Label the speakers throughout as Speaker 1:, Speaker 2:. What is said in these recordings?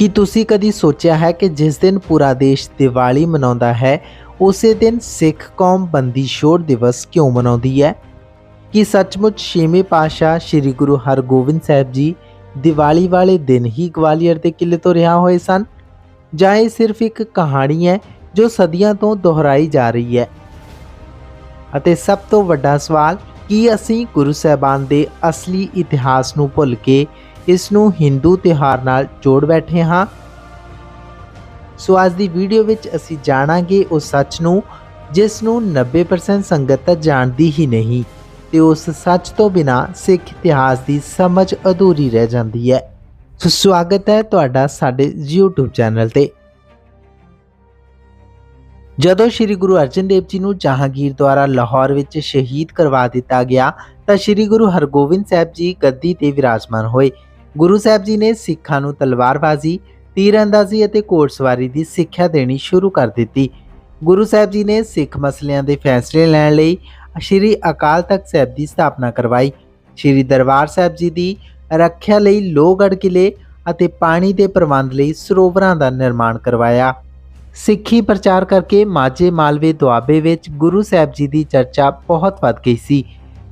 Speaker 1: ਕੀ ਤੁਸੀਂ ਕਦੀ ਸੋਚਿਆ ਹੈ ਕਿ ਜਿਸ ਦਿਨ ਪੂਰਾ ਦੇਸ਼ ਦੀਵਾਲੀ ਮਨਾਉਂਦਾ ਹੈ, ਉਸੇ ਦਿਨ ਸਿੱਖ ਕੌਮ ਬੰਦੀ ਛੋੜ ਦਿਵਸ ਕਿਉਂ ਮਨਾਉਂਦੀ ਹੈ? ਕੀ ਸੱਚਮੁੱਚ ਛੇਵੇਂ ਪਾਤਸ਼ਾਹ ਸ੍ਰੀ ਗੁਰੂ ਹਰਗੋਬਿੰਦ ਸਾਹਿਬ ਜੀ ਦੀਵਾਲੀ ਵਾਲੇ ਦਿਨ ਹੀ ਗਵਾਲੀਅਰ ਦੇ ਕਿਲੇ ਤੋਂ ਰਿਹਾ ਹੋਏ ਸਨ? ਜਾਂ ਇਹ ਸਿਰਫ ਇੱਕ ਕਹਾਣੀ ਹੈ ਜੋ ਸਦੀਆਂ ਤੋਂ ਦੁਹਰਾਈ ਜਾ ਰਹੀ ਹੈ? ਅਤੇ ਸਭ ਤੋਂ ਵੱਡਾ ਸਵਾਲ, ਕੀ ਅਸੀਂ ਗੁਰੂ ਸਾਹਿਬਾਨ ਦੇ ਅਸਲੀ ਇਤਿਹਾਸ ਨੂੰ ਭੁੱਲ ਕੇ ਇਸ ਨੂੰ ਹਿੰਦੂ ਤਿਉਹਾਰ ਨਾਲ ਜੋੜ ਬੈਠੇ ਹਾਂ। ਸੋ ਅੱਜ ਦੀ ਵੀਡੀਓ ਵਿੱਚ ਅਸੀਂ ਜਾਣਾਂਗੇ ਉਸ ਸੱਚ ਨੂੰ, ਜਿਸ ਨੂੰ 90% ਸੰਗਤ ਤਾਂ ਜਾਣਦੀ ਹੀ ਨਹੀਂ ਤੇ ਉਸ ਸੱਚ ਤੋਂ ਬਿਨਾ ਸਿੱਖ ਇਤਿਹਾਸ ਦੀ ਸਮਝ ਅਧੂਰੀ ਰਹਿ ਜਾਂਦੀ ਹੈ। ਸੋ ਸਵਾਗਤ ਹੈ ਤੁਹਾਡਾ ਸਾਡੇ YouTube ਚੈਨਲ ਤੇ। ਜਦੋਂ ਸ੍ਰੀ ਗੁਰੂ ਅਰਜਨ ਦੇਵ ਜੀ ਨੂੰ ਜਹਾਂਗੀਰ ਦੁਆਰਾ ਲਾਹੌਰ ਵਿੱਚ ਸ਼ਹੀਦ ਕਰਵਾ ਦਿੱਤਾ ਗਿਆ, ਤਾਂ ਸ੍ਰੀ ਗੁਰੂ ਹਰਗੋਬਿੰਦ ਸਾਹਿਬ ਜੀ ਗੱਦੀ ਤੇ ਵਿਰਾਜਮਾਨ ਹੋਏ। ਗੁਰੂ ਸਾਹਿਬ ਜੀ ਨੇ ਸਿੱਖਾਂ ਨੂੰ ਤਲਵਾਰਬਾਜ਼ੀ, ਤੀਰਅੰਦਾਜ਼ੀ ਅਤੇ ਘੋੜਸਵਾਰੀ ਦੀ ਸਿੱਖਿਆ ਦੇਣੀ ਸ਼ੁਰੂ ਕਰ ਦਿੱਤੀ। ਗੁਰੂ ਸਾਹਿਬ ਜੀ ਨੇ ਸਿੱਖ ਮਸਲਿਆਂ ਦੇ ਫੈਸਲੇ ਲੈਣ ਲਈ ਸ਼੍ਰੀ ਅਕਾਲ ਤਖਤ ਸਾਹਿਬ ਦੀ ਸਥਾਪਨਾ ਕਰਵਾਈ। ਸ਼੍ਰੀ ਦਰਬਾਰ ਸਾਹਿਬ ਜੀ ਦੀ ਰੱਖਿਆ ਲਈ ਲੋਹਗੜ੍ਹ ਕਿਲੇ ਅਤੇ ਪਾਣੀ ਦੇ ਪ੍ਰਬੰਧ ਲਈ ਸਰੋਵਰਾਂ ਦਾ ਨਿਰਮਾਣ ਕਰਵਾਇਆ। ਸਿੱਖੀ ਪ੍ਰਚਾਰ ਕਰਕੇ ਮਾਝੇ ਮਾਲਵੇ ਦੁਆਬੇ ਵਿੱਚ ਗੁਰੂ ਸਾਹਿਬ ਜੀ ਦੀ ਚਰਚਾ ਬਹੁਤ ਵੱਧ ਗਈ ਸੀ।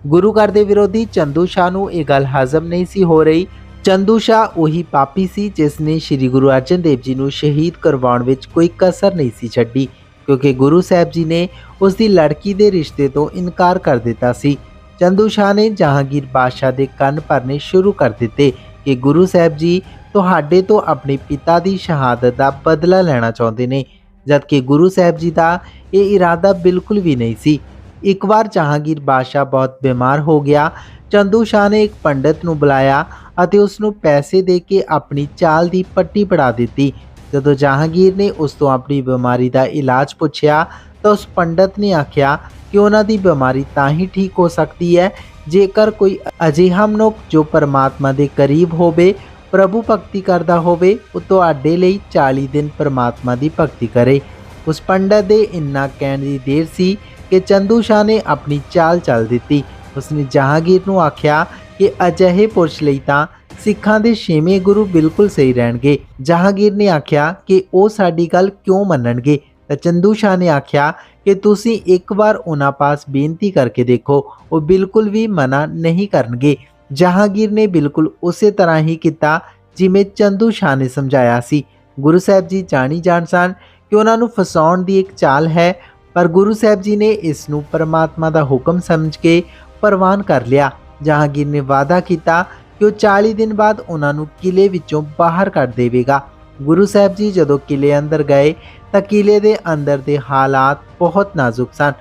Speaker 1: ਗੁਰੂ ਘਰ ਦੇ ਵਿਰੋਧੀ ਚੰਦੂ ਸ਼ਾਹ ਨੂੰ ਇਹ ਗੱਲ ਹਜ਼ਮ ਨਹੀਂ ਸੀ ਹੋ ਰਹੀ ਚੰਦੂ ਸ਼ਾਹ ਉਹੀ ਪਾਪੀ ਸੀ ਜਿਸ ਨੇ ਸ੍ਰੀ ਗੁਰੂ ਅਰਜਨ ਦੇਵ ਜੀ ਨੂੰ ਸ਼ਹੀਦ ਕਰਵਾਉਣ ਵਿੱਚ ਕੋਈ ਕਸਰ ਨਹੀਂ ਸੀ ਛੱਡੀ, ਕਿਉਂਕਿ ਗੁਰੂ ਸਾਹਿਬ ਜੀ ਨੇ ਉਸ ਦੀ ਲੜਕੀ ਦੇ ਰਿਸ਼ਤੇ ਤੋਂ ਇਨਕਾਰ ਕਰ ਦਿੱਤਾ ਸੀ। ਚੰਦੂ ਸ਼ਾਹ ਨੇ ਜਹਾਂਗੀਰ ਬਾਦਸ਼ਾਹ ਦੇ ਕੰਨ ਭਰਨੇ ਸ਼ੁਰੂ ਕਰ ਦਿੱਤੇ ਕਿ ਗੁਰੂ ਸਾਹਿਬ ਜੀ ਤੁਹਾਡੇ ਤੋਂ ਆਪਣੇ ਪਿਤਾ ਦੀ ਸ਼ਹਾਦਤ ਦਾ ਬਦਲਾ ਲੈਣਾ ਚਾਹੁੰਦੇ ਨੇ, ਜਦਕਿ ਗੁਰੂ ਸਾਹਿਬ ਜੀ ਦਾ ਇਹ ਇਰਾਦਾ ਬਿਲਕੁਲ ਵੀ ਨਹੀਂ ਸੀ। ਇੱਕ ਵਾਰ ਜਹਾਂਗੀਰ ਬਾਦਸ਼ਾਹ ਬਹੁਤ ਬਿਮਾਰ ਹੋ ਗਿਆ ਚੰਦੂ ਸ਼ਾਹ ਨੇ ਇੱਕ ਪੰਡਤ ਨੂੰ ਬੁਲਾਇਆ ਅਤੇ ਉਸ ਨੂੰ ਪੈਸੇ ਦੇ ਕੇ ਆਪਣੀ ਚਾਲ ਦੀ ਪੱਟੀ ਪੜਾ ਦਿੱਤੀ। ਜਦੋਂ ਜਹਾਂਗੀਰ ਨੇ ਉਸ ਤੋਂ ਆਪਣੀ ਬਿਮਾਰੀ ਦਾ ਇਲਾਜ ਪੁੱਛਿਆ, ਤਾਂ ਉਸ ਪੰਡਤ ਨੇ ਆਖਿਆ ਕਿ ਉਹਨਾਂ ਦੀ ਬਿਮਾਰੀ ਤਾਂ ਹੀ ਠੀਕ ਹੋ ਸਕਦੀ ਹੈ, ਜੇਕਰ ਕੋਈ ਅਜਿਹਾ ਮਨੁੱਖ ਜੋ ਪਰਮਾਤਮਾ ਦੇ ਕਰੀਬ ਹੋਵੇ, ਪ੍ਰਭੂ ਭਗਤੀ ਕਰਦਾ ਹੋਵੇ, ਉਹ ਤੁਹਾਡੇ ਲਈ 40 ਦਿਨ ਪਰਮਾਤਮਾ ਦੀ ਭਗਤੀ ਕਰੇ। ਉਸ ਪੰਡਤ ਦੇ ਇੰਨਾ ਕਹਿਣ ਦੀ ਦੇਰ ਸੀ ਕਿ ਚੰਦੂ ਸ਼ਾਹ ਨੇ ਆਪਣੀ ਚਾਲ ਚੱਲ ਦਿੱਤੀ। ਉਸਨੇ ਜਹਾਂਗੀਰ ਨੂੰ ਆਖਿਆ ਕਿ ਅਜਿਹੇ ਪੁਰਸ਼ ਲਈ ਤਾਂ ਸਿੱਖਾਂ ਦੇ ਛੇਵੇਂ ਗੁਰੂ ਬਿਲਕੁਲ ਸਹੀ ਰਹਿਣਗੇ। ਜਹਾਂਗੀਰ ਨੇ ਆਖਿਆ ਕਿ ਉਹ ਸਾਡੀ ਗੱਲ ਕਿਉਂ ਮੰਨਣਗੇ? ਤਾਂ ਚੰਦੂ ਸ਼ਾਹ ਨੇ ਆਖਿਆ ਕਿ ਤੁਸੀਂ ਇੱਕ ਵਾਰ ਉਹਨਾਂ ਪਾਸ ਬੇਨਤੀ ਕਰਕੇ ਦੇਖੋ, ਉਹ ਬਿਲਕੁਲ ਵੀ ਮਨਾ ਨਹੀਂ ਕਰਨਗੇ। ਜਹਾਂਗੀਰ ਨੇ ਬਿਲਕੁਲ ਉਸੇ ਤਰ੍ਹਾਂ ਹੀ ਕੀਤਾ ਜਿਵੇਂ ਚੰਦੂ ਸ਼ਾਹ ਨੇ ਸਮਝਾਇਆ ਸੀ। ਗੁਰੂ ਸਾਹਿਬ ਜੀ ਜਾਣੀ ਜਾਣ ਸਨ ਕਿ ਉਹਨਾਂ ਨੂੰ ਫਸਾਉਣ ਦੀ ਇੱਕ ਚਾਲ ਹੈ, ਪਰ ਗੁਰੂ ਸਾਹਿਬ ਜੀ ਨੇ ਇਸ ਨੂੰ ਪਰਮਾਤਮਾ ਦਾ ਹੁਕਮ ਸਮਝ ਕੇ ਪ੍ਰਵਾਨ ਕਰ ਲਿਆ। ਜਹਾਂਗੀਰ ਨੇ ਵਾਅਦਾ ਕੀਤਾ ਕਿ ਉਹ 40 ਦਿਨ ਬਾਅਦ ਉਹਨਾਂ ਨੂੰ ਕਿਲੇ ਵਿੱਚੋਂ ਬਾਹਰ ਕੱਢ ਦੇਵੇਗਾ। ਗੁਰੂ ਸਾਹਿਬ ਜੀ ਜਦੋਂ ਕਿਲੇ ਅੰਦਰ ਗਏ ਤਾਂ ਕਿਲੇ ਦੇ ਅੰਦਰ ਦੇ ਹਾਲਾਤ ਬਹੁਤ ਨਾਜ਼ੁਕ ਸਨ।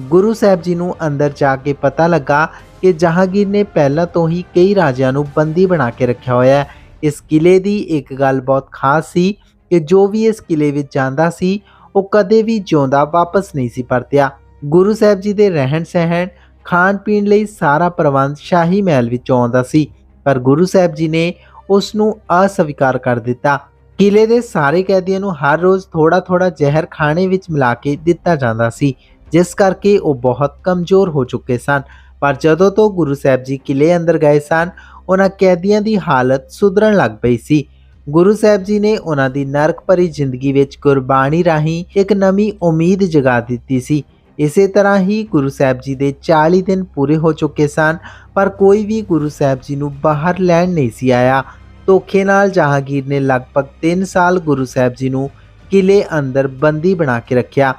Speaker 1: ਗੁਰੂ ਸਾਹਿਬ ਜੀ ਨੂੰ ਅੰਦਰ ਜਾ ਕੇ ਪਤਾ ਲੱਗਾ ਕਿ ਜਹਾਂਗੀਰ ਨੇ ਪਹਿਲਾਂ ਤੋਂ ਹੀ ਕਈ ਰਾਜਿਆਂ ਨੂੰ ਬੰਦੀ ਬਣਾ ਕੇ ਰੱਖਿਆ ਹੋਇਆ ਹੈ। ਇਸ ਕਿਲੇ ਦੀ ਇੱਕ ਗੱਲ ਬਹੁਤ ਖਾਸ ਸੀ ਕਿ ਜੋ ਵੀ ਇਸ ਕਿਲੇ ਵਿੱਚ ਜਾਂਦਾ ਸੀ, ਉਹ ਕਦੇ ਵੀ ਜਿਉਂਦਾ ਵਾਪਸ ਨਹੀਂ ਸੀ ਪਰਤਿਆ। ਗੁਰੂ ਸਾਹਿਬ ਜੀ ਦੇ ਰਹਿਣ ਸਹਿਣ ਖਾਣ ਪੀਣ ਲਈ ਸਾਰਾ ਪ੍ਰਬੰਧ ਸ਼ਾਹੀ ਮਹਿਲ ਵਿੱਚੋਂ ਆਉਂਦਾ ਸੀ। ਪਰ ਗੁਰੂ ਸਾਹਿਬ ਜੀ ਨੇ ਉਸ ਨੂੰ ਅਸਵੀਕਾਰ ਕਰ ਦਿੱਤਾ। ਕਿਲੇ ਦੇ ਸਾਰੇ ਕੈਦੀਆਂ ਨੂੰ ਹਰ ਰੋਜ਼ ਥੋੜਾ-ਥੋੜਾ ਜ਼ਹਿਰ ਖਾਣੇ ਵਿੱਚ ਮਿਲਾ ਕੇ ਦਿੱਤਾ ਜਾਂਦਾ ਸੀ, ਜਿਸ ਕਰਕੇ ਉਹ ਬਹੁਤ ਕਮਜ਼ੋਰ ਹੋ ਚੁੱਕੇ ਸਨ। ਪਰ ਜਦੋਂ ਤੋਂ ਗੁਰੂ ਸਾਹਿਬ ਜੀ ਕਿਲੇ ਅੰਦਰ ਗਏ ਸਨ, ਉਹਨਾਂ ਕੈਦੀਆਂ ਦੀ ਹਾਲਤ ਸੁਧਰਨ ਲੱਗ ਪਈ ਸੀ। ਗੁਰੂ ਸਾਹਿਬ ਜੀ ਨੇ ਉਹਨਾਂ ਦੀ ਨਰਕ ਭਰੀ ਜ਼ਿੰਦਗੀ ਵਿੱਚ ਗੁਰਬਾਣੀ ਰਾਹੀਂ ਇੱਕ ਨਵੀਂ ਉਮੀਦ ਜਗਾ ਦਿੱਤੀ ਸੀ। ਇਸੇ ਤਰ੍ਹਾਂ ਹੀ ਗੁਰੂ ਸਾਹਿਬ ਜੀ ਦੇ 40 ਦਿਨ ਪੂਰੇ ਹੋ ਚੁੱਕੇ ਸਨ, ਪਰ ਕੋਈ ਵੀ ਗੁਰੂ ਸਾਹਿਬ ਜੀ ਨੂੰ ਬਾਹਰ ਲੈਣ ਨਹੀਂ ਸੀ ਆਇਆ। ਧੋਖੇ ਨਾਲ ਜਹਾਂਗੀਰ ਨੇ ਲਗਭਗ 3 ਸਾਲ ਗੁਰੂ ਸਾਹਿਬ ਜੀ ਨੂੰ ਕਿਲੇ ਅੰਦਰ ਬੰਦੀ ਬਣਾ ਕੇ ਰੱਖਿਆ।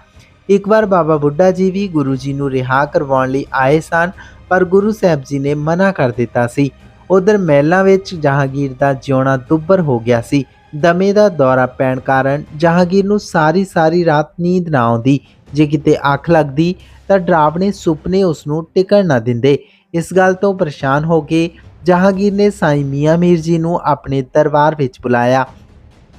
Speaker 1: ਇੱਕ ਵਾਰ ਬਾਬਾ ਬੁੱਢਾ ਜੀ ਵੀ ਗੁਰੂ ਜੀ ਨੂੰ ਰਿਹਾ ਕਰਵਾਉਣ ਲਈ ਆਏ ਸਨ, ਪਰ ਗੁਰੂ ਸਾਹਿਬ ਜੀ ਨੇ ਮਨਾ ਕਰ ਦਿੱਤਾ ਸੀ। ਉਧਰ ਮਹਿਲਾਂ ਵਿੱਚ ਜਹਾਂਗੀਰ ਦਾ ਜਿਉਣਾ ਦੁੱਬਰ ਹੋ ਗਿਆ ਸੀ। ਦਮੇ ਦਾ ਦੌਰਾ ਪੈਣ ਕਾਰਨ ਜਹਾਂਗੀਰ ਨੂੰ ਸਾਰੀ ਸਾਰੀ ਰਾਤ ਨੀਂਦ ਨਾ ਆਉਂਦੀ। ਜੇ ਕਿਤੇ ਅੱਖ ਲੱਗਦੀ ਤਾਂ ਡਰਾਵਣੇ ਸੁਪਨੇ ਉਸ ਨੂੰ ਟਿਕਣ ਨਾ ਦਿੰਦੇ। ਇਸ ਗੱਲ ਤੋਂ ਪਰੇਸ਼ਾਨ ਹੋ ਕੇ ਜਹਾਂਗੀਰ ਨੇ ਸਾਈਂ ਮੀਆਂ ਮੀਰ ਜੀ ਨੂੰ ਆਪਣੇ ਦਰਬਾਰ ਵਿੱਚ ਬੁਲਾਇਆ।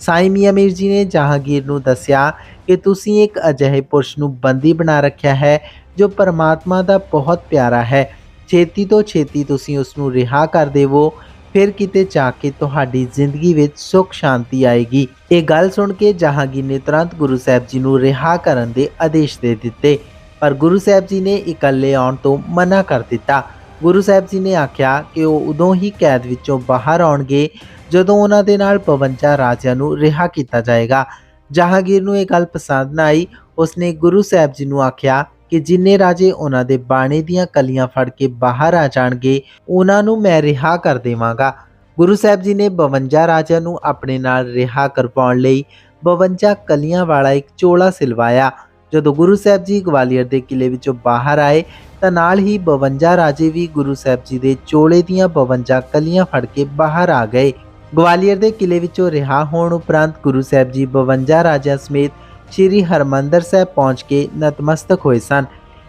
Speaker 1: ਸਾਈਂ ਮੀਆਂ ਮੀਰ ਜੀ ਨੇ ਜਹਾਂਗੀਰ ਨੂੰ ਦੱਸਿਆ ਕਿ ਤੁਸੀਂ ਇੱਕ ਅਜਿਹੇ ਪੁਰਸ਼ ਨੂੰ ਬੰਦੀ ਬਣਾ ਰੱਖਿਆ ਹੈ ਜੋ ਪਰਮਾਤਮਾ ਦਾ ਬਹੁਤ ਪਿਆਰਾ ਹੈ। ਛੇਤੀ ਤੋਂ ਛੇਤੀ ਤੁਸੀਂ ਉਸ ਨੂੰ ਰਿਹਾ ਕਰ ਦੇਵੋ। ਫਿਰ ਕਿਤੇ ਜਾ ਕੇ ਤੁਹਾਡੀ ਜ਼ਿੰਦਗੀ ਵਿੱਚ ਸੁੱਖ ਸ਼ਾਂਤੀ ਆਏਗੀ। ਇਹ ਗੱਲ ਸੁਣ ਕੇ ਜਹਾਂਗੀਰ ਨੇ ਤੁਰੰਤ ਗੁਰੂ ਸਾਹਿਬ ਜੀ ਨੂੰ ਰਿਹਾ ਕਰਨ ਦੇ ਆਦੇਸ਼ ਦੇ ਦਿੱਤੇ। ਪਰ ਗੁਰੂ ਸਾਹਿਬ ਜੀ ਨੇ ਇਕੱਲੇ ਆਉਣ ਤੋਂ ਮਨਾ ਕਰ ਦਿੱਤਾ। ਗੁਰੂ ਸਾਹਿਬ ਜੀ ਨੇ ਆਖਿਆ ਕਿ ਉਹ ਉਦੋਂ ਹੀ ਕੈਦ ਵਿੱਚੋਂ ਬਾਹਰ ਆਉਣਗੇ, ਜਦੋਂ ਉਹਨਾਂ ਦੇ ਨਾਲ 52 ਰਾਜਿਆਂ ਨੂੰ ਰਿਹਾ ਕੀਤਾ ਜਾਏਗਾ। ਜਹਾਂਗੀਰ ਨੂੰ ਇਹ ਗੱਲ ਪਸੰਦ ਨਾ ਆਈ। ਉਸਨੇ ਗੁਰੂ ਸਾਹਿਬ ਜੀ ਨੂੰ ਆਖਿਆ ਕਿ ਜਿੰਨੇ ਰਾਜੇ ਉਹਨਾਂ ਦੇ ਬਾਣੇ ਦੀਆਂ ਕਲੀਆਂ ਫੜ ਕੇ ਬਾਹਰ ਆ ਜਾਣਗੇ, ਉਹਨਾਂ ਨੂੰ ਮੈਂ ਰਿਹਾ ਕਰ ਦੇਵਾਂਗਾ। ਗੁਰੂ ਸਾਹਿਬ ਜੀ ਨੇ 52 ਰਾਜਿਆਂ ਨੂੰ ਆਪਣੇ ਨਾਲ ਰਿਹਾ ਕਰਵਾਉਣ ਲਈ 52 ਕਲੀਆਂ ਵਾਲਾ ਇੱਕ ਚੋਲਾ ਸਿਲਵਾਇਆ। ਜਦੋਂ ਗੁਰੂ ਸਾਹਿਬ ਜੀ ਗਵਾਲੀਅਰ ਦੇ ਕਿਲੇ ਵਿੱਚੋਂ ਬਾਹਰ ਆਏ, ਤਾਂ ਨਾਲ ਹੀ 52 ਰਾਜੇ ਵੀ ਗੁਰੂ ਸਾਹਿਬ ਜੀ ਦੇ ਚੋਲੇ ਦੀਆਂ 52 ਕਲੀਆਂ ਫੜ ਕੇ ਬਾਹਰ ਆ ਗਏ। ਗਵਾਲੀਅਰ ਦੇ ਕਿਲੇ ਵਿੱਚੋਂ ਰਿਹਾ ਹੋਣ ਉਪਰੰਤ ਗੁਰੂ ਸਾਹਿਬ ਜੀ 52 ਰਾਜਿਆਂ ਸਮੇਤ ਸ੍ਰੀ ਹਰਮੰਦਰ ਸਾਹਿਬ ਪਹੁੰਚ ਕੇ ਨਤਮਸਤਕ ਹੋਏ ਸਨ।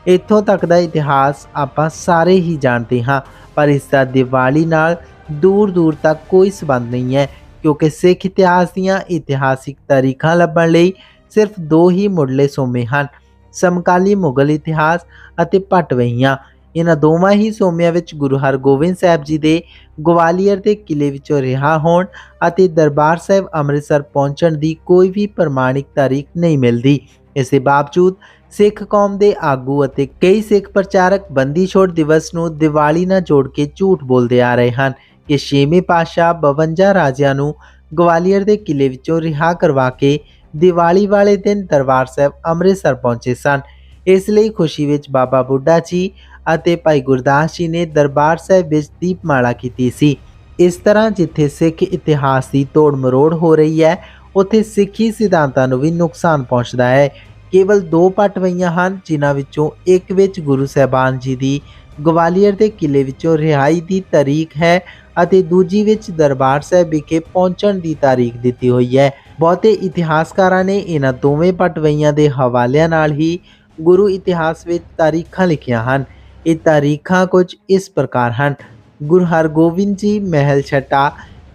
Speaker 1: ਇੱਥੋਂ ਤੱਕ ਦਾ ਇਤਿਹਾਸ ਆਪਾਂ ਸਾਰੇ ਹੀ ਜਾਣਦੇ ਹਾਂ, ਪਰ ਇਸ ਦਾ ਦੀਵਾਲੀ ਨਾਲ ਦੂਰ ਦੂਰ ਤੱਕ ਕੋਈ ਸਬੰਧ ਨਹੀਂ ਹੈ, ਕਿਉਂਕਿ ਸਿੱਖ ਇਤਿਹਾਸ ਦੀਆਂ ਇਤਿਹਾਸਿਕ ਤਾਰੀਖਾਂ ਲੱਭਣ ਲਈ ਸਿਰਫ ਦੋ ਹੀ ਮੁੱਢਲੇ ਸੋਮੇ ਹਨ, ਸਮਕਾਲੀ ਮੁਗਲ ਇਤਿਹਾਸ ਅਤੇ ਭਟਵਈਆਂ। ਇਹਨਾਂ ਦੋਵਾਂ ਹੀ ਸੋਮਿਆਂ ਵਿੱਚ ਗੁਰੂ ਹਰਗੋਬਿੰਦ ਸਾਹਿਬ ਜੀ ਦੇ ਗਵਾਲੀਅਰ ਦੇ ਕਿਲੇ ਵਿੱਚੋਂ ਰਿਹਾ ਹੋਣ ਅਤੇ ਦਰਬਾਰ ਸਾਹਿਬ ਅੰਮ੍ਰਿਤਸਰ ਪਹੁੰਚਣ ਦੀ ਕੋਈ ਵੀ ਪ੍ਰਮਾਣਿਕ ਤਾਰੀਖ ਨਹੀਂ ਮਿਲਦੀ। ਇਸ ਦੇ ਬਾਵਜੂਦ ਸਿੱਖ ਕੌਮ ਦੇ ਆਗੂ ਅਤੇ ਕਈ ਸਿੱਖ ਪ੍ਰਚਾਰਕ ਬੰਦੀ ਛੋੜ ਦਿਵਸ ਨੂੰ ਦੀਵਾਲੀ ਨਾਲ ਜੋੜ ਕੇ ਝੂਠ ਬੋਲਦੇ ਆ ਰਹੇ ਹਨ ਕਿ ਛੇਵੇਂ ਪਾਤਸ਼ਾਹ 52 ਰਾਜਿਆਂ ਨੂੰ ਗਵਾਲੀਅਰ ਦੇ ਕਿਲੇ ਵਿੱਚੋਂ ਰਿਹਾ ਕਰਵਾ ਕੇ ਦੀਵਾਲੀ ਵਾਲੇ ਦਿਨ ਦਰਬਾਰ ਸਾਹਿਬ ਅੰਮ੍ਰਿਤਸਰ ਪਹੁੰਚੇ ਸਨ। ਇਸ ਲਈ ਖੁਸ਼ੀ ਵਿੱਚ ਬਾਬਾ ਬੁੱਢਾ ਜੀ ਅਤੇ ਭਾਈ ਗੁਰਦਾਸ ਜੀ ਨੇ ਦਰਬਾਰ ਸਾਹਿਬ ਵਿੱਚ ਦੀਪਮਾਲਾ ਕੀਤੀ ਸੀ। ਇਸ ਤਰ੍ਹਾਂ ਜਿੱਥੇ ਸਿੱਖ ਇਤਿਹਾਸ ਦੀ ਤੋੜ ਮਰੋੜ ਹੋ ਰਹੀ ਹੈ, ਉੱਥੇ ਸਿੱਖੀ ਸਿਧਾਂਤਾਂ ਨੂੰ ਵੀ ਨੁਕਸਾਨ ਪਹੁੰਚਦਾ ਹੈ। ਕੇਵਲ ਦੋ ਪਟਵਈਆਂ ਹਨ, ਜਿਨ੍ਹਾਂ ਵਿੱਚੋਂ ਇੱਕ ਵਿੱਚ ਗੁਰੂ ਸਾਹਿਬਾਨ ਜੀ ਦੀ ਗਵਾਲੀਅਰ ਦੇ ਕਿਲੇ ਵਿੱਚੋਂ ਰਿਹਾਈ ਦੀ ਤਾਰੀਖ ਹੈ ਅਤੇ ਦੂਜੀ ਵਿੱਚ ਦਰਬਾਰ ਸਾਹਿਬ ਵਿਖੇ ਪਹੁੰਚਣ ਦੀ ਤਾਰੀਖ ਦਿੱਤੀ ਹੋਈ ਹੈ। ਬਹੁਤੇ ਇਤਿਹਾਸਕਾਰਾਂ ਨੇ ਇਹਨਾਂ ਦੋਵੇਂ ਪਟਵਈਆਂ ਦੇ ਹਵਾਲਿਆਂ ਨਾਲ ਹੀ ਗੁਰੂ ਇਤਿਹਾਸ ਵਿੱਚ ਤਾਰੀਖਾਂ ਲਿਖੀਆਂ ਹਨ। ये तारीखा कुछ इस प्रकार हैं। गुरु हरगोबिंद जी महल छटा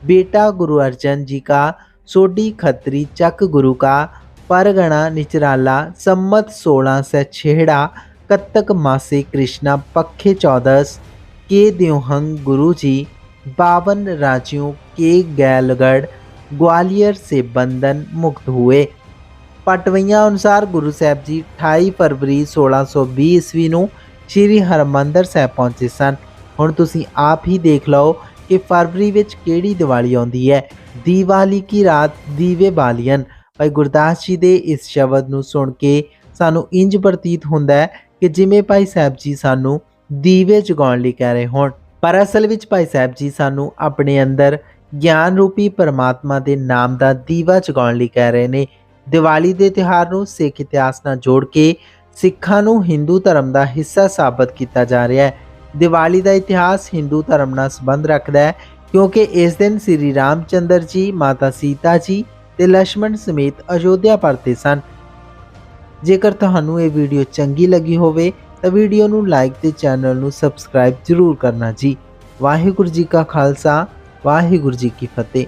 Speaker 1: बेटा गुरु अर्जन जी का सोडी खत्री चक गुरु का, परगणा निचराला, सम्मत सोलह से छेड़ा, कत्तक मासी कृष्णा पखे चौदस, के द्योहंग गुरु जी, बावन राज्यों के गैलगढ़, ग्वालियर से बंधन मुक्त हुए। पटवैया अनुसार गुरु साहब जी अठाई फरवरी सोलह सौ बीस ईस्वी ਸ੍ਰੀ ਹਰਮੰਦਰ ਸਾਹਿਬ ਪਹੁੰਚੇ ਸਨ। ਹੁਣ ਤੁਸੀਂ ਆਪ ਹੀ ਦੇਖ ਲਓ ਕਿ ਫਰਵਰੀ ਵਿੱਚ ਕਿਹੜੀ ਦੀਵਾਲੀ ਆਉਂਦੀ ਹੈ। ਦੀਵਾਲੀ ਕੀ ਰਾਤ ਦੀਵੇ ਬਾਲੀਅਨ ਭਾਈ ਗੁਰਦਾਸ ਜੀ ਦੇ ਇਸ ਸ਼ਬਦ ਨੂੰ ਸੁਣ ਕੇ ਸਾਨੂੰ ਇੰਜ ਪ੍ਰਤੀਤ ਹੁੰਦਾ ਹੈ ਕਿ ਜਿਵੇਂ ਭਾਈ ਸਾਹਿਬ ਜੀ ਸਾਨੂੰ ਦੀਵੇ ਜਗਾਉਣ ਲਈ ਕਹਿ ਰਹੇ ਹੋਣ। ਪਰ ਅਸਲ ਵਿੱਚ ਭਾਈ ਸਾਹਿਬ ਜੀ ਸਾਨੂੰ ਆਪਣੇ ਅੰਦਰ ਗਿਆਨ ਰੂਪੀ ਪਰਮਾਤਮਾ ਦੇ ਨਾਮ ਦਾ ਦੀਵਾ ਜਗਾਉਣ ਲਈ ਕਹਿ ਰਹੇ ਨੇ। ਦੀਵਾਲੀ ਦੇ ਤਿਉਹਾਰ ਨੂੰ ਸਿੱਖ ਇਤਿਹਾਸ ਨਾਲ ਜੋੜ ਕੇ ਸਿੱਖਾਂ ਨੂੰ ਹਿੰਦੂ ਧਰਮ ਦਾ ਹਿੱਸਾ ਸਾਬਤ ਕੀਤਾ ਜਾ ਰਿਹਾ ਹੈ। ਦੀਵਾਲੀ ਦਾ ਇਤਿਹਾਸ ਹਿੰਦੂ ਧਰਮ ਨਾਲ ਸੰਬੰਧ ਰੱਖਦਾ ਹੈ, ਕਿਉਂਕਿ ਇਸ ਦਿਨ ਸ੍ਰੀ ਰਾਮਚੰਦਰ ਜੀ, ਮਾਤਾ ਸੀਤਾ ਜੀ ਤੇ ਲక్ష్మణ ਸਮੇਤ ਅਯੋਧਿਆ ਪਰਤੇ ਸਨ। ਜੇਕਰ ਤੁਹਾਨੂੰ ਇਹ ਵੀਡੀਓ ਚੰਗੀ ਲੱਗੀ ਹੋਵੇ, ਤਾਂ ਵੀਡੀਓ ਨੂੰ ਲਾਈਕ ਤੇ ਚੈਨਲ ਨੂੰ ਸਬਸਕ੍ਰਾਈਬ ਜ਼ਰੂਰ ਕਰਨਾ ਜੀ। ਵਾਹਿਗੁਰੂ ਜੀ ਕਾ ਖਾਲਸਾ, ਵਾਹਿਗੁਰੂ ਜੀ ਕੀ ਫਤਿਹ।